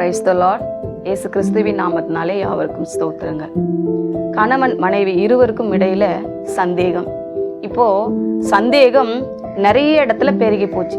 Praise the Lord இயேசு கிறிஸ்துவின் நாமத்தினாலே யாவருக்கும் ஸ்தோத்திரங்க கணவன் மனைவி இருவருக்கும் இடையில சந்தேகம். இப்போ சந்தேகம் நிறைய இடத்துல பெருகி போச்சு.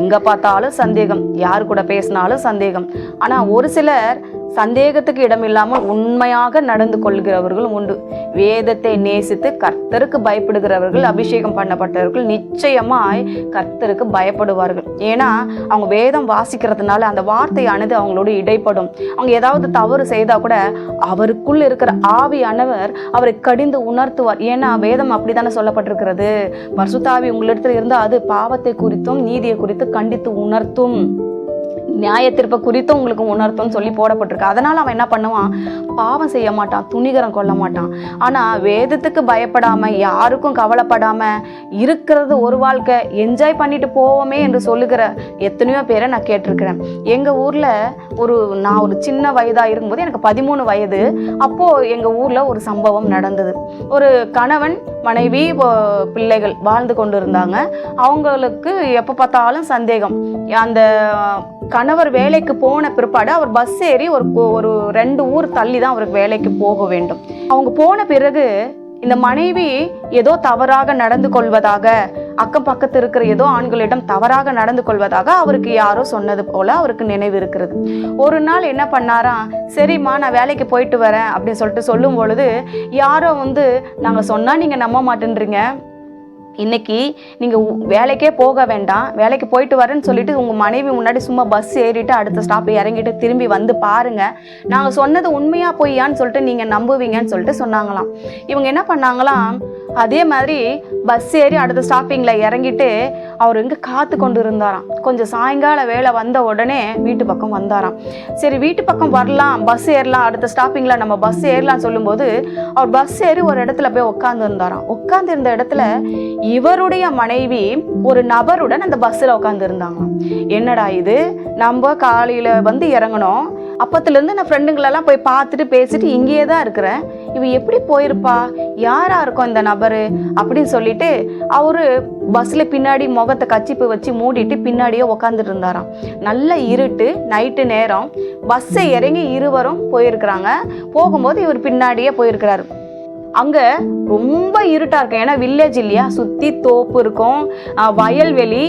எங்க பார்த்தாலும் சந்தேகம் யார் கூட பேசினாலும் சந்தேகம். ஆனா ஒரு சிலர் சந்தேகத்துக்கு இடமில்லாமல் உண்மையாக நடந்து கொள்கிறவர்களும் உண்டு. வேதத்தை நேசித்து கர்த்தருக்கு பயப்படுகிறவர்கள் அபிஷேகம் பண்ணப்பட்டவர்கள் நிச்சயமாய் கர்த்தருக்கு பயப்படுவார்கள். ஏன்னா அவங்க வேதம் வாசிக்கிறதுனால அந்த வார்த்தையானது அவங்களோட இடைப்படும். அவங்க ஏதாவது தவறு செய்தா கூட அவருக்குள் இருக்கிற ஆவியானவர் அவரை கடிந்து உணர்த்துவார். ஏன்னா வேதம் அப்படித்தானே சொல்லப்பட்டிருக்கிறது? பர்சுத்தாவி உங்களிடத்துல இருந்தால் அது பாவத்தை குறித்தும் நீதியை குறித்து கண்டித்து உணர்த்தும். நியாயத்திற்ப குறித்தும் உங்களுக்கு உணர்த்தும் சொல்லி போடப்பட்டிருக்கு. அதனால் அவன் என்ன பண்ணுவான்? பாவம் செய்ய மாட்டான் துணிகரம் கொள்ள மாட்டான். ஆனால் வேதத்துக்கு பயப்படாமல் யாருக்கும் கவலைப்படாமல் இருக்கிறது ஒரு வாழ்க்கை என்ஜாய் பண்ணிட்டு போவோமே என்று சொல்லுகிற எத்தனையோ பேரை நான் கேட்டிருக்கிறேன். எங்கள் ஊரில் ஒரு நான் ஒரு சின்ன வயதாக இருக்கும்போது எனக்கு பதிமூணு வயது. அப்போது எங்கள் ஊரில் ஒரு சம்பவம் நடந்தது. ஒரு கணவன் மனைவி பிள்ளைகள் வாழ்ந்து கொண்டு இருந்தாங்க அவங்களுக்கு எப்போ பார்த்தாலும் சந்தேகம். அந்த கணவர் வேலைக்கு போன பிற்பாடு அவர் பஸ் ஏறி ஒரு ஒரு ரெண்டு ஊர் தள்ளி தான் அவருக்கு வேலைக்கு போக வேண்டும். அவங்க போன பிறகு இந்த மனைவி ஏதோ தவறாக நடந்து கொள்வதாக அக்கம் பக்கத்து இருக்கிற ஏதோ ஆண்களிடம் தவறாக நடந்து கொள்வதாக அவருக்கு யாரோ சொன்னது போல அவருக்கு நினைவு இருக்கிறது. ஒரு நாள் என்ன பண்ணாராம் சரிம்மா நான் வேலைக்கு போயிட்டு வரேன் அப்படின்னு சொல்லிட்டு சொல்லும் பொழுது யாரோ வந்து நாங்கள் சொன்னால் நீங்கள் நம்ப மாட்டேன்றீங்க. இன்னைக்கு நீங்கள் வேலைக்கே போக வேண்டாம். வேலைக்கு போயிட்டு வரேன்னு சொல்லிட்டு உங்கள் மனைவி முன்னாடி சும்மா பஸ் ஏறிட்டு அடுத்த ஸ்டாப் இறங்கிட்டு திரும்பி வந்து பாருங்கள் நாங்கள் சொன்னது உண்மையாக பொய்யான்னு சொல்லிட்டு நீங்கள் நம்புவீங்கன்னு சொல்லிட்டு சொன்னாங்களாம். இவங்க என்ன பண்ணாங்களாம்? அதே மாதிரி பஸ் ஏறி அடுத்த ஸ்டாப்பிங்கில் இறங்கிட்டு அவர் இங்கே காத்து கொண்டு இருந்தாராம் கொஞ்சம் சாயங்கால வேலை வந்த உடனே வீட்டு பக்கம் வந்தாராம். சரி வீட்டு பக்கம் வரலாம் பஸ் ஏறலாம் அடுத்த ஸ்டாப்பிங்கில் நம்ம பஸ் ஏறலாம் சொல்லும்போது அவர் பஸ் ஏறி ஒரு இடத்துல போய் உட்காந்து இருந்தாராம் உட்காந்து இருந்த இடத்துல இவருடைய மனைவி ஒரு நபருடன் அந்த பஸ்ஸில் உட்காந்து இருந்தாங்க என்னடா இது? நம்ம காலையில் வந்து இறங்கணும். அப்பத்துலேருந்து நான் ஃப்ரெண்டுங்களெல்லாம் போய் பார்த்துட்டு பேசிட்டு இங்கேயே தான் இருக்கிறேன். இவ எப்படி போயிருப்பா? யாரா இருக்கும் இந்த நபரு அப்படின்னு சொல்லிட்டு அவரு பஸ்ல பின்னாடி முகத்தை கச்சிப்பு வச்சு மூடிட்டு பின்னாடியே உக்காந்துட்டு இருந்தாராம். நல்ல இருட்டு நைட்டு நேரம். பஸ்ஸை இறங்கி இருவரும் போயிருக்கிறாங்க. போகும்போது இவர் பின்னாடியே போயிருக்கிறாரு. அங்க ரொம்ப இருட்டா இருக்கும். ஏன்னா வில்லேஜ் இல்லையா? சுத்தி தோப்பு இருக்கும். வயல்வெளி.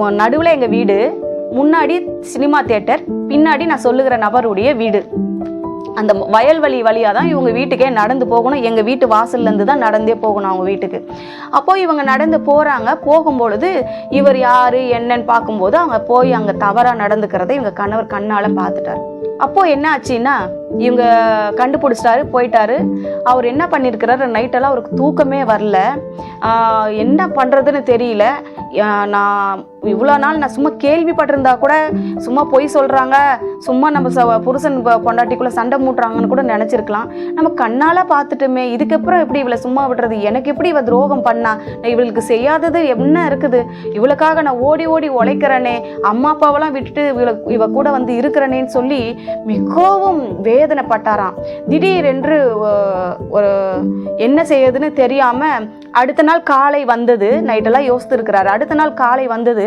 நடுவில் நடுவுல எங்க வீடு. முன்னாடி சினிமா தியேட்டர் பின்னாடி நான் சொல்லுகிற நபருடைய வீடு. அந்த வயல்வெளி வழியாக தான் இவங்க வீட்டுக்கே நடந்து போகணும். எங்கள் வீட்டு வாசல்லேருந்து தான் நடந்தே போகணும் அவங்க வீட்டுக்கு. அப்போது இவங்க நடந்து போகிறாங்க போகும்பொழுது இவர் யார் என்னன்னு பார்க்கும்போது அவங்க போய் அங்கே தவறாக நடந்துக்கிறதை இவங்க கணவர் கண்ணால் பார்த்துட்டார். அப்போது என்ன ஆச்சுன்னா இவங்க கண்டுபிடிச்சிட்டாரு போயிட்டாரு. அவர் என்ன பண்ணியிருக்கிறாரு நைட்டெல்லாம் அவருக்கு தூக்கமே வரல. என்ன பண்ணுறதுன்னு தெரியல. நான் இவ்வளோ நாள் நான் சும்மா கேள்விப்பட்டிருந்தா கூட சும்மா பொய் சொல்கிறாங்க சும்மா நம்ம ச புருஷன் பொண்டாட்டிக்குள்ளே சண்டை மூட்டுறாங்கன்னு கூட நினச்சிருக்கலாம். நம்ம கண்ணால் பார்த்துட்டுமே இதுக்கப்புறம் எப்படி இவளை சும்மா விடுறது? எனக்கு எப்படி இவள் துரோகம் பண்ணா? நான் இவளுக்கு செய்யாதது என்ன இருக்குது? இவளுக்காக நான் ஓடி ஓடி உழைக்கிறேனே அம்மா அப்பாவெல்லாம் விட்டுட்டு இவளை இவ கூட வந்து இருக்கிறனேன்னு சொல்லி மிகவும் வேதனைப்பட்டாராம். திடீரென்று ஒரு என்ன செய்யுதுன்னு தெரியாமல் அடுத்த நாள் காலை வந்தது. நைட்டெல்லாம் யோசித்துருக்கிறாரு. அடுத்த நாள் காலை வந்தது.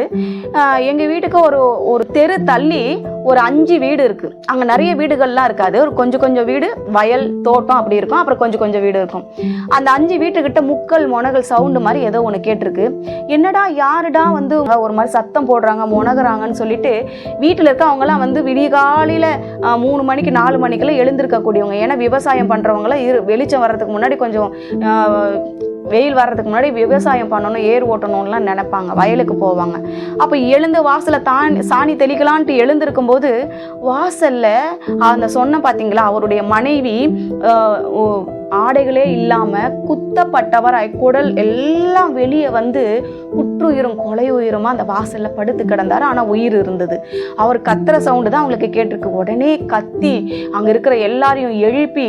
எங்கள் வீட்டுக்கு ஒரு ஒரு தெரு தள்ளி ஒரு அஞ்சு வீடு இருக்குது அங்கே நிறைய வீடுகள்லாம் இருக்காது. ஒரு கொஞ்சம் கொஞ்சம் வீடு வயல் தோட்டம் அப்படி இருக்கும். அப்புறம் கொஞ்சம் கொஞ்சம் வீடு இருக்கும். அந்த அஞ்சு வீட்டுக்கிட்ட முக்கள் மொனகல் சவுண்டு மாதிரி ஏதோ ஒன்று கேட்டிருக்கு. என்னடா யாருடா வந்து ஒரு மாதிரி சத்தம் போடுறாங்க முனகிறாங்கன்னு சொல்லிட்டு வீட்டில் இருக்க அவங்கலாம் வந்து விடிய காலையில் மூணு மணிக்கு நாலு மணிக்கெல்லாம் எழுந்திருக்கக்கூடியவங்க. ஏன்னா விவசாயம் பண்ணுறவங்களாம் இரு வெளிச்சம் வர்றதுக்கு முன்னாடி கொஞ்சம் வெயில் வர்றதுக்கு முன்னாடி விவசாயம் பண்ணணும் ஏர் ஓட்டணும்லாம் நினைப்பாங்க. வயலுக்கு போவாங்க. அப்போ எழுந்து வாசலை தான் சாணி தெளிக்கலான்ட்டு எழுந்திருக்கும் போது வாசலில் அந்த சொன்ன பார்த்தீங்களா அவருடைய மனைவி ஆடைகளே இல்லாமல் குத்தப்பட்டவராய் குடல் எல்லாம் வெளியே வந்து குற்றுயிரும் கொலை உயிருமா அந்த வாசலில் படுத்து கிடந்தார். ஆனால் உயிர் இருந்தது. அவர் கத்துற சவுண்டு தான் அவங்களுக்கு கேட்டிருக்கு. உடனே கத்தி அங்கே இருக்கிற எல்லாரையும் எழுப்பி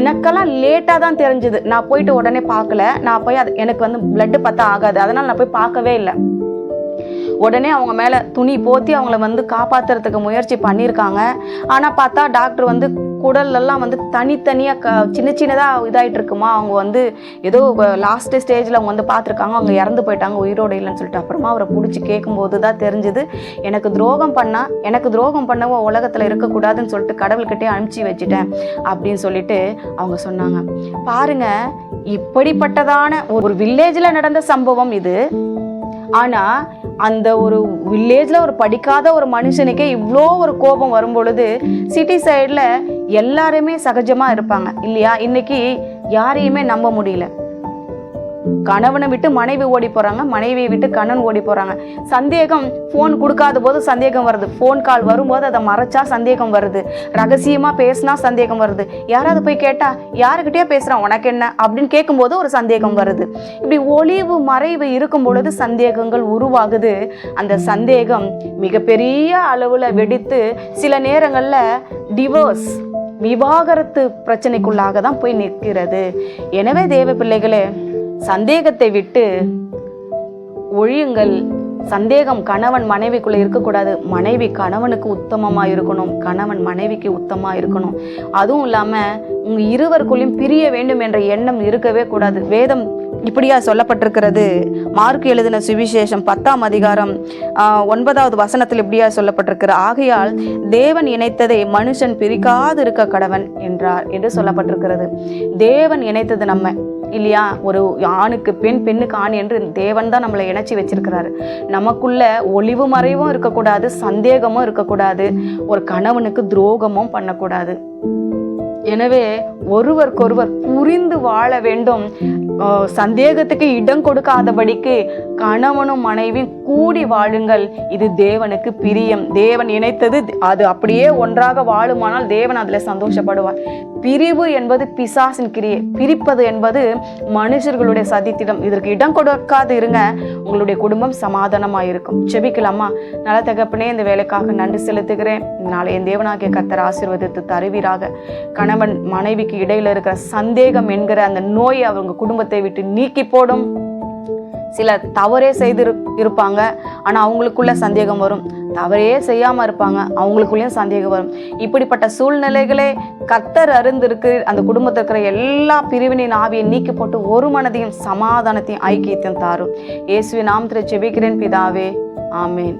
எனக்கெல்லாம் லேட்டாக தான் தெரிஞ்சது. நான் போயிட்டு உடனே பார்க்கல. நான் போய் அது எனக்கு வந்து பிளட்டு பார்த்தா ஆகாது. அதனால் நான் போய் பார்க்கவே இல்லை. உடனே அவங்க மேலே துணி போத்தி அவங்கள வந்து காப்பாத்துறதுக்கு முயற்சி பண்ணியிருக்காங்க. ஆனால் பார்த்தா டாக்டர் வந்து குடல்லெல்லாம் வந்து தனித்தனியாக க சின்ன சின்னதாக இதாகிட்டு இருக்குமா அவங்க வந்து ஏதோ லாஸ்ட் ஸ்டேஜில் அவங்க வந்து பார்த்துருக்காங்க அவங்க இறந்து போயிட்டாங்க உயிரோடு இல்லைன்னு சொல்லிட்டு. அப்புறமா அவரை பிடிச்சி கேட்கும்போது தான் தெரிஞ்சுது எனக்கு துரோகம் பண்ணால் எனக்கு துரோகம் பண்ணவும் உலகத்தில் இருக்கக்கூடாதுன்னு சொல்லிட்டு கடவுள்கிட்டே அனுப்பிச்சி வச்சுட்டேன் அப்படின்னு சொல்லிட்டு அவங்க சொன்னாங்க. பாருங்க இப்படிப்பட்டதான ஒரு வில்லேஜில் நடந்த சம்பவம் இது. ஆனால் அந்த ஒரு வில்லேஜில் ஒரு படிக்காத ஒரு மனுஷனுக்கே இவ்வளோ ஒரு கோபம் வரும் பொழுது சிட்டி சைடில் எல்லாருமே சகஜமாக இருப்பாங்க இல்லையா? இன்னைக்கு யாரையுமே நம்ப முடியல. கணவனை விட்டு மனைவி ஓடி போகிறாங்க மனைவியை விட்டு கணவன் ஓடி போகிறாங்க சந்தேகம் ஃபோன் கொடுக்காத போது சந்தேகம் வருது. ஃபோன் கால் வரும்போது அதை மறைச்சா சந்தேகம் வருது. ரகசியமாக பேசினா சந்தேகம் வருது. யாராவது போய் கேட்டால் யாருக்கிட்டே பேசுகிறான் உனக்கு என்ன? அப்படின்னு கேட்கும்போது ஒரு சந்தேகம் வருது. இப்படி ஒளிவு மறைவு இருக்கும் பொழுது சந்தேகங்கள் உருவாகுது. அந்த சந்தேகம் மிகப்பெரிய அளவில் வெடித்து சில நேரங்களில் டிவோர்ஸ் விவாகரத்து பிரச்சனைக்குள்ளாக தான் போய் நிற்கிறது. எனவே தேவ பிள்ளைகளே சந்தேகத்தை விட்டு ஒழியுங்கள். சந்தேகம் கணவன் மனைவிக்குள்ள இருக்கக்கூடாது. மனைவி கணவனுக்கு உத்தமமா இருக்கணும் கணவன் மனைவிக்கு உத்தமா இருக்கணும் அதுவும் இல்லாம உங்க இருவருக்குள்ளேயும் பிரிய வேண்டும் என்ற எண்ணம் இருக்கவே கூடாது. வேதம் இப்படியா சொல்லப்பட்டிருக்கிறது. மார்க் எழுதின சுவிசேஷம் பத்தாம் அதிகாரம் ஒன்பதாவது வசனத்தில் இப்படியா சொல்லப்பட்டிருக்கிறது. ஆகையால் தேவன் இணைத்ததை மனுஷன் பிரிக்காது இருக்க கடவன் என்றார் என்று சொல்லப்பட்டிருக்கிறது. தேவன் இணைத்தது நம்ம இல்லையா? ஒரு ஆணுக்கு பெண் பெண்ணுக்கு ஆண் என்று தேவன் தான் நம்மளை இணைச்சி வச்சிருக்கிறாரு. நமக்குள்ள ஒளிவு மறைவும் இருக்கக்கூடாது சந்தேகமும் இருக்கக்கூடாது ஒரு கணவனுக்கு துரோகமும் பண்ணக்கூடாது. எனவே ஒருவருக்கொருவர் புரிந்து வாழ வேண்டும். சந்தேகத்துக்கு இடம் கொடுக்காதபடிக்கு கணவனும் மனைவியும் கூடி வாழுங்கள். இது தேவனுக்கு பிரியம். தேவன் இணைத்தது அது அப்படியே ஒன்றாக வாழுமானால் தேவன் அதில் சந்தோஷப்படுவார். பிரிவு என்பது பிசாசின் கிரியை. பிரிப்பது என்பது மனுஷர்களுடைய சதித்திடம். இதற்கு இடம் கொடுக்காது இருங்க. உங்களுடைய குடும்பம் சமாதானமாக இருக்கும். செபிக்கலாமா நல்ல தகப்பனே இந்த வேலைக்காக நன்றி செலுத்துகிறேன். நாளை என் தேவனாகிய கத்தர் ஆசீர்வதித்து தருவீராக. கணவன் மனைவிக்கு இடையில் இருக்கிற சந்தேகம் என்கிற அந்த நோயை அவங்க குடும்பத்தை விட்டு நீக்கி போடும். சில தவறே செய்து இருப்பாங்க. ஆனால் அவங்களுக்குள்ள சந்தேகம் வரும். தவறே செய்யாமல் இருப்பாங்க. அவங்களுக்குள்ளேயும் சந்தேகம் வரும். இப்படிப்பட்ட சூழ்நிலைகளே கத்தர் அருந்திருக்கு அந்த குடும்பத்தில் இருக்கிற எல்லா பிரிவினின் ஆவியை நீக்கி போட்டு ஒரு மனதையும் சமாதானத்தையும் ஐக்கியத்தையும் தாரும். இயேசுவின் நாமத்தில் செபிக்கிறேன் பிதாவே. ஆமேன்.